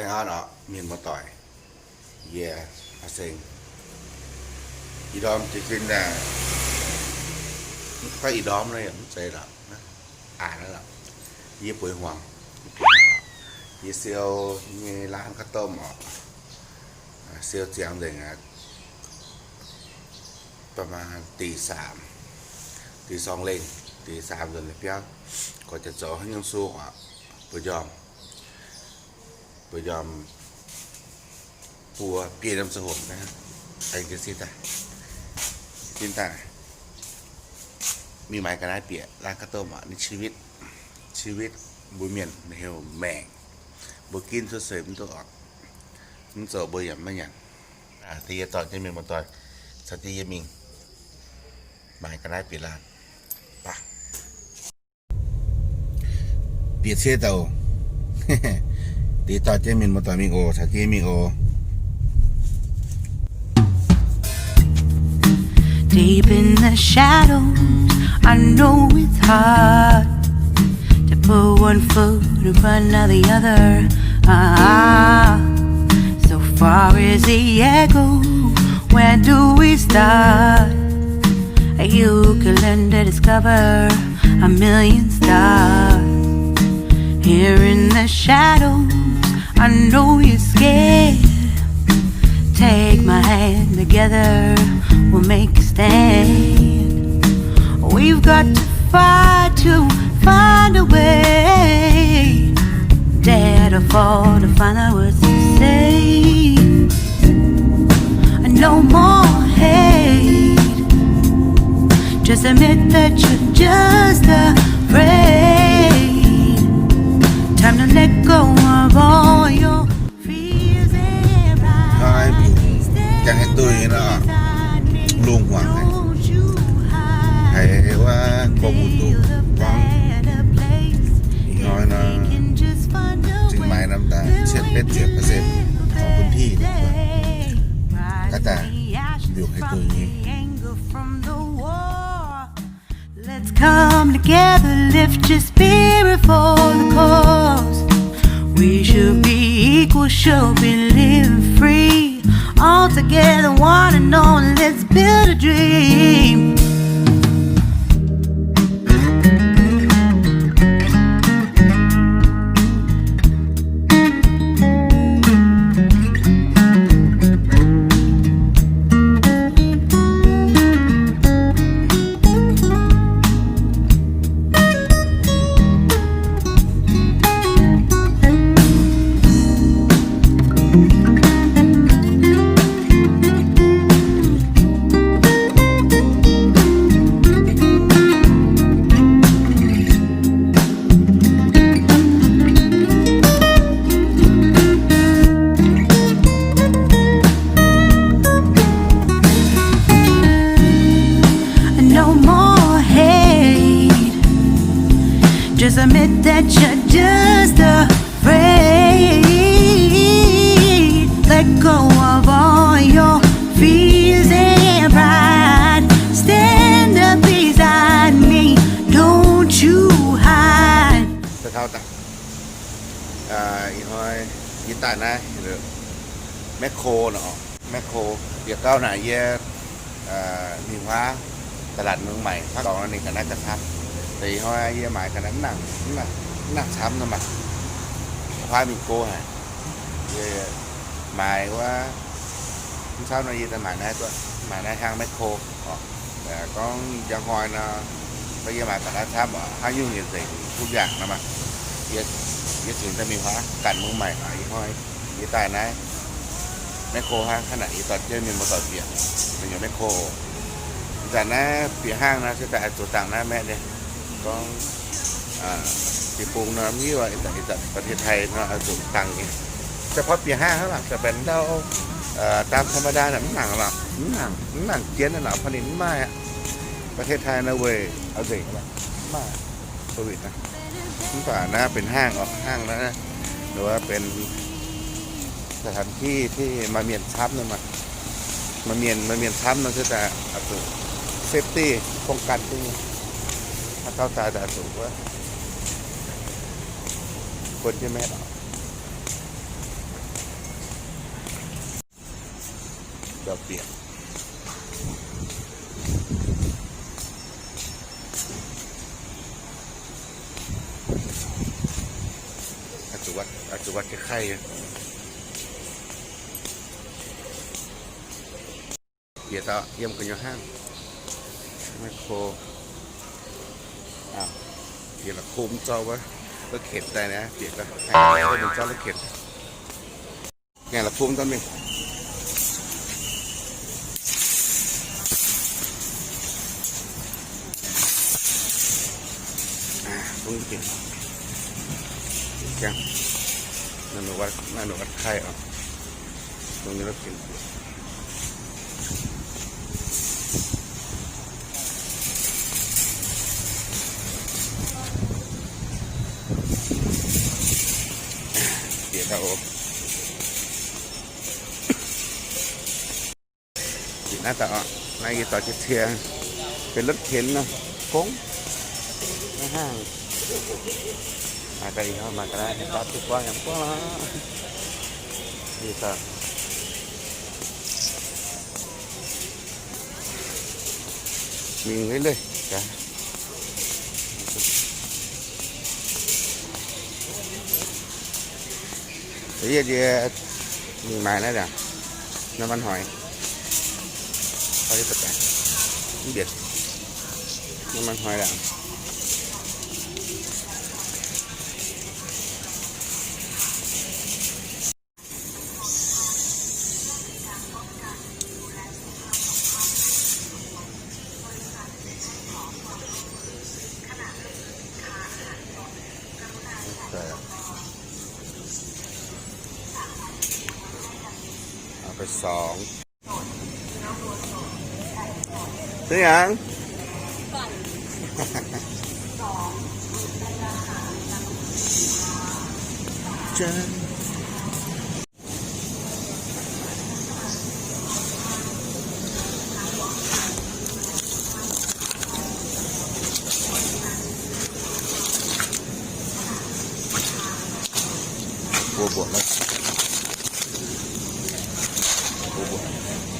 ไปเอาเนาะมีนมาต่อยเย่อาเซงอีดอมจะกินแต่ก็อีดอมเลยอะมันใจหรอกนะอ่านแล้วหรอยี่ปุ๋ยห่วงยี่เซียวมีร้านข้าวต้มอะเซียวเจียงเด้งอะประมาณตีสามตีสองเล่งตีสามเดินเลยเพียก็จะเจาะให้ยังสู้อะปยอม ปยอมปัวเปียน้ำสหมนะฮะไอ้กระซิตาจินตามีหมายกันได้เปียร้านข้าวต้มอะนี่ชีวิตชีวิตบุเมียนในเฮลแมงบุกินเสริมตัวออกมันเจอบุยำไม่หยังอ่าที่จะตอนจะมีมาตอนสติยมิงหมายกันได้เปียร้านปะเปียเสียเตา Mo taming o sa o. Deep in the shadows, I know it's hard to put one foot in front of the other. Ah, so far is the echo. Where do we start? You can learn to discover a million stars here in the shadows. I know you're scared. Take my hand together, we'll make a stand. We've got to fight to find a way. Dare to fall to find out what to say. No more hate. Just admit that you're just afraid. Time to let go of all จังให้ตุยเนาะลุงหวังให้ให้ว่ากรมอุตุวังอีกน้อยนะจึงหมายน้ำตาเช็ดเป็ดเจ็ดเปอร์เซ็นต์ของพื้นที่ก็แต่อยู่ให้ตัวนี้ Let's come together, lift your spirit for the cause. We should be equal, should be living free. All together, one and all, let's build a dream. Admit that you're just afraid. Let go of all your fears and pride. Stand up beside me. Don't you hide. จะเท่าตักอ่าอีห้อยยิตานะหรือแมคโครเนาะแมคโครเดี๋ยวก้าวหน้าเย่อ่ามีว้าตลาดเมืองใหม่ภาคสองนั่นนี่ก็น่าจะทับแต่อีห้อยเย่หมายขนาดหนังหนังหนังช้ำนะมันพามีโก้ฮะเย่หมายว่าเช้าหน่อยเย่แต่หมายนะตัวหมายนะทางแมคโครอ๋อแต่ก็ยังหอยนะก็เยี่ยหมายขนาดทับอะห้ายุ่งเงินสิ่งทุกอย่างนะมันเยอะเยอะถึงจะมีพระกันมือใหม่หายห้อยยี่ตายนะแมคโครห้างขนาดอีตอนเจ้ามีมอเตอร์เปียเป็นอย่างแมคโครแต่นะเปียห้างนะแต่ตัวต่างนะแม่เนี่ย ก็อ่าปีปรุงนะมีว่าแต่แต่ประเทศไทยเนาะเอาตัวต่างเนี่ยเฉพาะปีห้างเท่าไหร่จะเป็นเราอ่อตามธรรมดาเนี่ยมันหนังหรอมันหนังหนังเจียนน่ะหรอผลิตม่อะประเทศไทยนะเว้ยเอาสิมามาโควิดนะนี่ป่านะเป็นห้างออกห้างแล้วนะหรือว่าเป็นสถานที่ที่มาเมียนทับนั่นมามาเมียนมาเมียนทับนั่นคือแต่อัตุเซฟตี้ป้องกันที่ ถ้าเข้าตาด่าสูงวะคนที่แหมดอกเบี้ยอาจจวัดอาจจะวัดไข่เดี๋ยร์ตาเยี่ยมกันอยู่ห้างไมโคร เดี๋ยวละคุมเจ้าวะก็เข็ดได้นะเดี๋ยวละไอ้เป็นเจ้าแล้วเข็ดไงละคุมต้นมีตรงนี้เข็ดแกนั่นหนูวัดนั่นหนูวัดไข่อะตรงนี้เราเข็ด เนาะโค้งในห้างมากันอีกครับมากันได้ตัดทุก Bây giờ thì mình mài nó nè Nó văn hỏi Thôi đi tất cả Không biết Nó văn hỏi là สองซื้อยังจัน Cuba.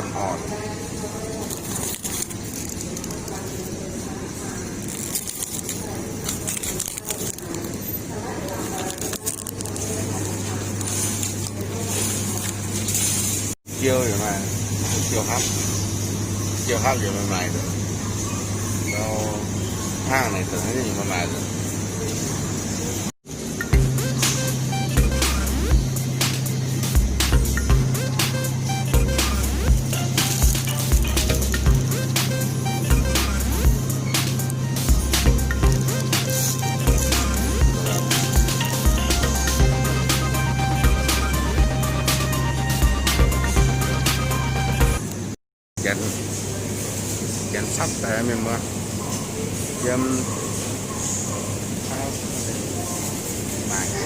ต้นอ่อน เกี่ยวอยู่ไหมเกี่ยวครับ เกี่ยวครับอยู่ใหม่ๆเลยเราห้างในตึกนี่อยู่ใหม่ๆเลย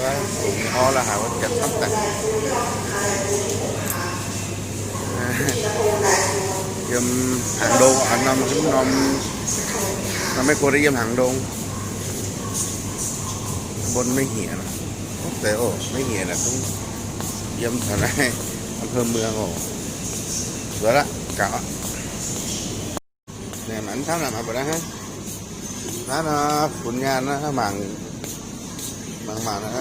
ว่าสูงอ้อละหาว่าจะต้องแต่งยี่มหางดงหางนมหุ่นนมนำไม่ควรไยี่มหางดง บนไม่เหี่ยนะแต่โอ้ไม่เหี่ยนะต้องยี่ยมแถวไนอำเภอเมืองโอ้สวยละก่าเนี่ยมันทำอะไรมาบ้างเฮะนั่นนะผลงานนะหมัง ห้สีมาเห็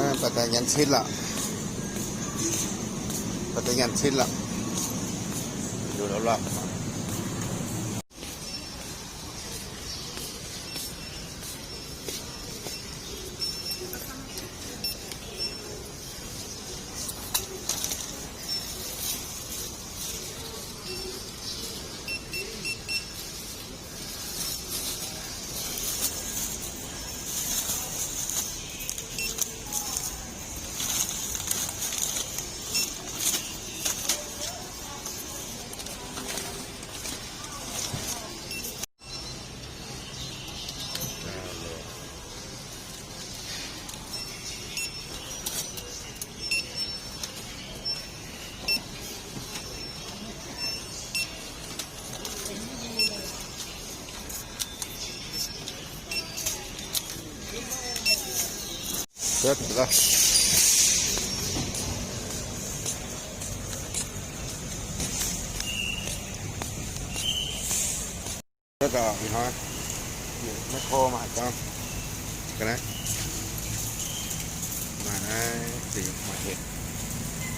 ดเ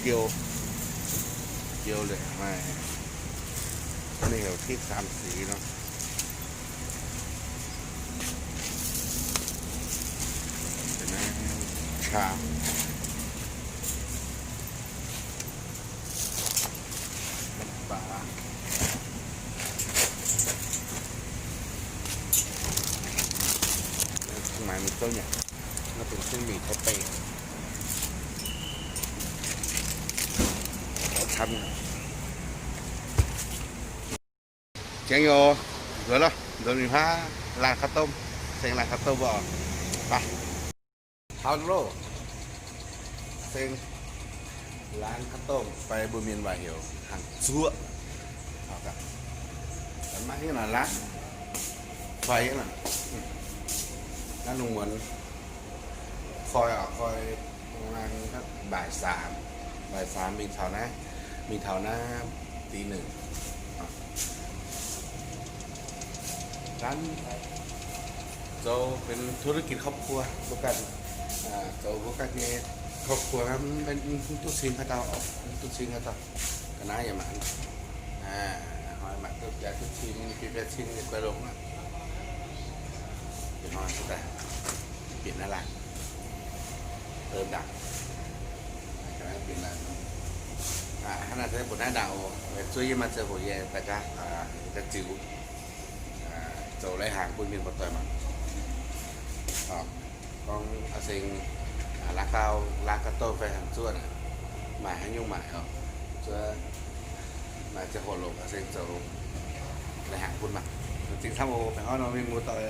กี่ยวเกี่ยวเลยมานี่เราที่สามสีเนาะเห็นไหม ชาน้ำปลาแล้วข้างในมีต้นอย่างน่าเป็นเส้นหมี่ไทยเปย์เราทำแกงโยเหลือแล้วโดนมีผ้าลานข้าว ต้มเซ็งลานกไปเท้าโลเซ็งร้านข้าวต้มไปบุมีนวาเหียวห่างซัวเอาครับแต่มาที่ไหนร้านไฟน่ะอืมร้านลุงเหมือนคอยออกคอยประมาณสักบ่ายสามบ่ายสามมีเท่านะ มีเท่านะตีหนึ่งร้านเราเป็นธุรกิจครอบครัวพวกกันอ่าเราพวกกันเนี่ย ครอบครัวครับเป็นตุ๊สิงข้าเจ้าอกตุ๊สิงข้าเจ้าก็น่าอย่ามันอ่าหอยหมักตุ๊กยาตุ๊ชิงปีเป็ดชิงกระลงอะเป็นหอยสุดแต่เปลี่ยนอะไรเติมดักก็ได้เปลี่ยนอะไรอ่าขนาดที่ผมได้ดาวช่วยมมาเจอผมเย่แต่ก็อ่าจะจิ๋วอ่าโจไรหางปุ้ยมินปะต่อยมา Ờ, con a xin à, lá cao lá cá tô về hàng chuột mà hay nhung mại không chưa mà chưa hồ lộ a xin dầu là hàng quân mặt chính thăm ô phải nói nó mình mua tỏi